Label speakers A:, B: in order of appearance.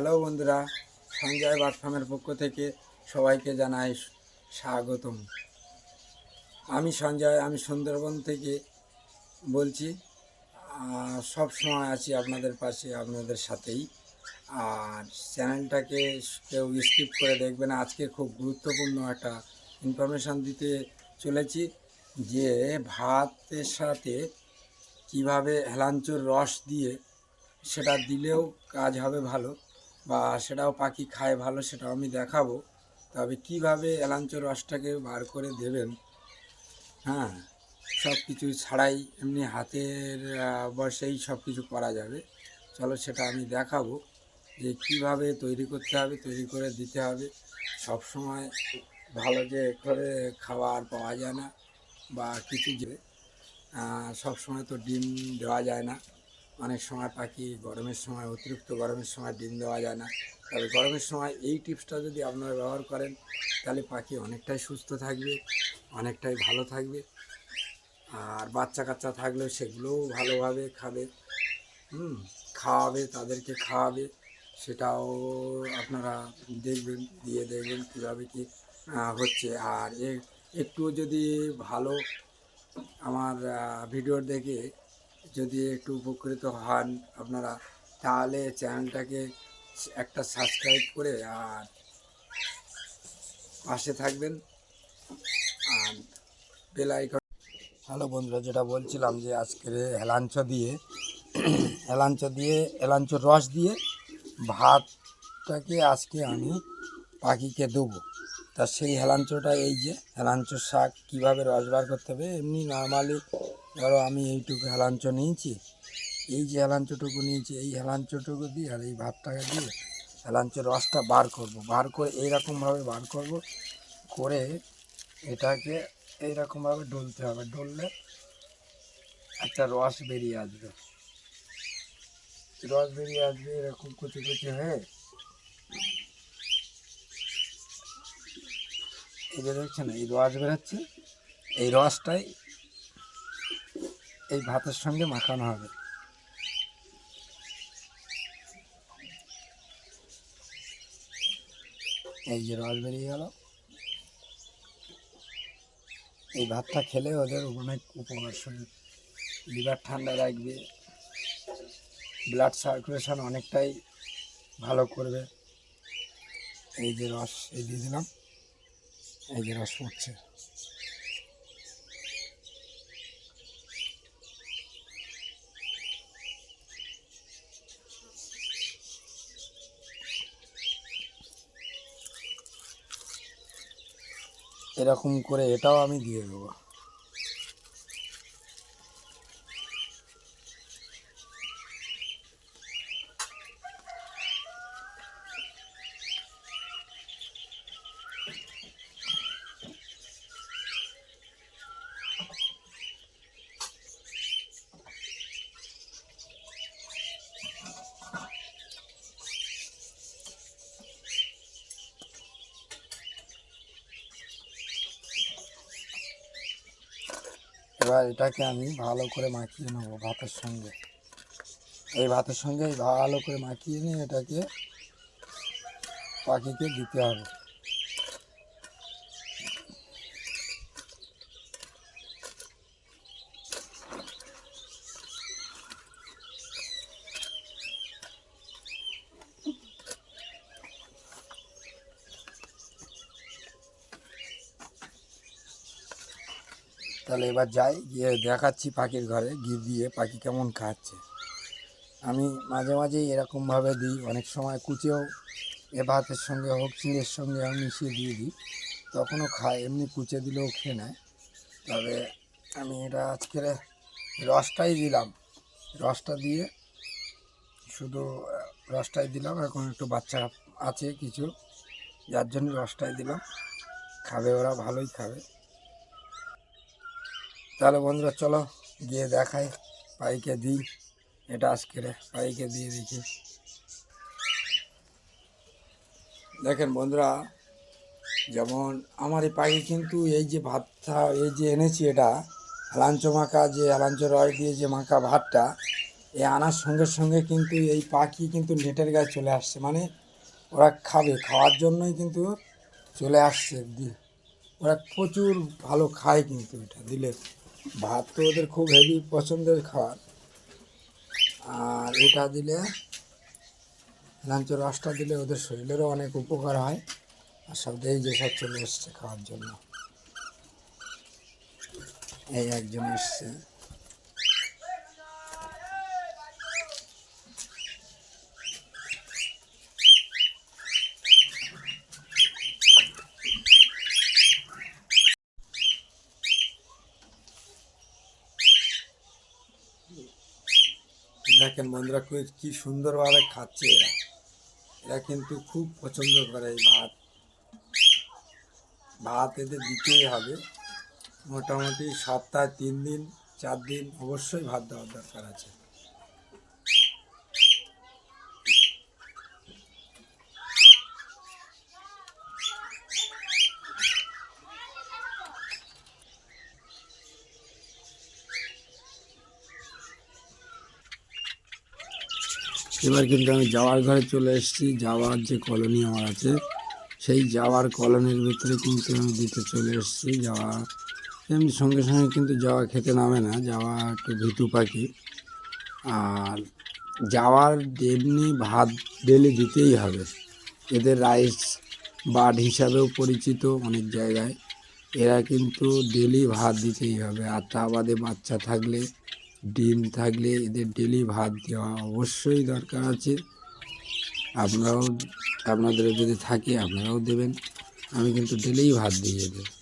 A: Hello বন্ধুরা, Sanjay but ফার্মের পক্ষ থেকে সবাইকে জানাই স্বাগতম। আমি সঞ্জয়, আমি সুন্দরবন থেকে বলছি। সব সময় আছি আপনাদের পাশে, আপনাদের সাথেই। আর চ্যানেলটাকে কেউ স্কিপ করে দেখবেন আজকে খুব গুরুত্বপূর্ণ একটা ইনফরমেশান দিতে চলেছি যে ভাতের সাথে কীভাবে হেলাঞ্চুর রস দিয়ে সেটা দিলেও কাজ হবে ভালো। বা সেটাও পাখি খায় ভালো, সেটাও আমি দেখাবো। তবে কীভাবে এলাঞ্চর রসটাকে বার করে দেবেন হ্যাঁ সব কিছু ছাড়াই এমনি হাতের বসেই সব কিছু করা যাবে। চলো সেটা আমি দেখাবো যে কীভাবে তৈরি করতে হবে, তৈরি করে দিতে হবে। সব সময় ভালো যে করে খাবার পাওয়া যায় না বা কিছু যে সব সময় তো ডিম দেওয়া যায় না। অনেক সময় পাখি, গরমের সময় অতিরিক্ত গরমের সময় ডিম দেওয়া যায় না। তবে গরমের সময় এই টিপসটা যদি আপনারা ব্যবহার করেন, তাহলে পাখি অনেকটাই সুস্থ থাকবে, অনেকটাই ভালো থাকবে। আর বাচ্চা কাচ্চা থাকলেও সেগুলোও ভালোভাবে খাবে, হুম, খাওয়াবে, তাদেরকে খাওয়াবে, সেটাও আপনারা দেখবেন দিয়ে দেখবেন কীভাবে কি হচ্ছে। আর একটু যদি ভালো আমার ভিডিও দেখে যদি একটু উপকৃত হন আপনারা, তাহলে চ্যানেলটাকে একটা সাবস্ক্রাইব করে আর পাশে থাকবেন। আর বেল হ্যালো বন্ধুরা, যেটা বলছিলাম যে আজকের হেলাঞ্চ দিয়ে হেলাঞ্চ দিয়ে হেলাঞ্চর রস দিয়ে ভাতটাকে আজকে আমি পাখিকে দেবো। তা সেই হেলাঞ্চটা এই যে হেলাঞ্চর শাক কীভাবে রস বার করতে হবে, এমনি নর্মালি ধরো আমি এইটুকু হেলাঞ্চ নিয়েছি, এই যে হেলাঞ্চটুকু নিয়েছি, এই হেলাঞ্চটুকু দিয়ে আর এই ভাতটাকে দিয়ে হেলাঞ্চের রসটা বার করব। বার করে এইরকমভাবে বার করব, করে এটাকে এইরকমভাবে ডলতে হবে। ডললে একটা রস বেরিয়ে আসবে। রস বেরিয়ে আসবে, এরকম কুচি কুচি হয়ে এই যে দেখছেন, এই রস বেরোচ্ছে, এই রসটাই এই ভাতের সঙ্গে মাখানো হবে। এই যে রস বেরিয়ে গেল। এই ভাতটা খেলে ওদের অনেক উপকার। শরীর লিভার ঠান্ডা রাখবে ব্লাড সার্কুলেশন অনেকটাই ভালো করবে। এই যে রস, এই দিয়ে দিলাম। এই যে রস পড়ছে। এরকম করে এটাও আমি দিয়ে দেবো। এবার এটাকে আমি ভালো করে মাখিয়ে নেব ভাতের সঙ্গে। এই ভাতের সঙ্গে ভালো করে মাখিয়ে নিয়ে এটাকে পাখিকে দিতে হবে। তাহলে এবার যাই, গিয়ে দেখাচ্ছি পাখির ঘরে, গিয়ে দিয়ে পাখি কেমন খাচ্ছে। আমি মাঝে মাঝেই এরকমভাবে দিই, অনেক সময় কুচেও এ ভাতের সঙ্গে হোক, চিড়ের সঙ্গে আমি মিশিয়ে দিয়ে দিই, তখনও খায়, এমনি কুচে দিলেও খেয়ে নেয়। তবে আমি এটা আজকের রসটাই দিলাম। রসটা দিয়ে শুধু রসটাই দিলাম, এখন একটু বাচ্চা আছে কিছু, যার জন্য রসটাই দিলাম। খাবে ওরা, ভালোই খাবে। তাহলে বন্ধুরা চলো গিয়ে দেখাই, পাইকে দিই। এটা আজকে পাইকে দিয়ে দেখি। দেখেন বন্ধুরা, যেমন আমার এই পাখি কিন্তু এই যে ভাতটা, এই যে এনেছি এটা হেলাঞ্চ মাখা যে হেলাঞ্চ রস দিয়ে যে মাখা ভাতটা এই আনার সঙ্গে সঙ্গে কিন্তু এই পাখি কিন্তু নেটের গায়ে চলে আসছে। মানে ওরা খাবে, খাওয়ার জন্যই কিন্তু চলে আসছে ওরা প্রচুর ভালো খায় কিন্তু এটা, দিলে। ভাত তো ওদের খুব হেভি পছন্দের খাবার। আর এটা দিলে লাঞ্চ রসটা দিলে ওদের শরীরেরও অনেক উপকার হয়। আর সব এই যেসব চলে এসছে খাওয়ার জন্য। এই একজন এসছে। দেখেন বন্ধুরা কি সুন্দরভাবে খাচ্ছে এরা। এরা কিন্তু খুব পছন্দ করে এই ভাত। ভাত এদের দিতেই হবে। মোটামুটি সপ্তাহে তিন দিন, চার দিন অবশ্যই ভাত দেওয়ার দরকার আছে। এবার কিন্তু আমি যাওয়ার ঘরে চলে এসেছি। যাওয়ার যে কলোনি আমার আছে, সেই যাওয়ার কলোনির ভিতরে কিন্তু আমি দিতে চলে এসেছি। যাওয়া, এমনি সঙ্গে সঙ্গে কিন্তু যাওয়া খেতে নামে না, যাওয়া একটু ভীতু পাখি। আর যাওয়ার এমনি ভাত ডেলি দিতেই হবে। এদের রাইস বার্ড হিসাবেও পরিচিত অনেক জায়গায়। এরা কিন্তু ডেলি ভাত দিতেই হবে। আর তা বাদে বাচ্চা থাকলে ডিম থাকলে এদের ডেলি ভাত দেওয়া অবশ্যই দরকার আছে। আপনারাও, আপনাদের যদি থাকে আপনারাও দেবেন। আমি কিন্তু ডেলিই ভাত দিয়ে দেবো।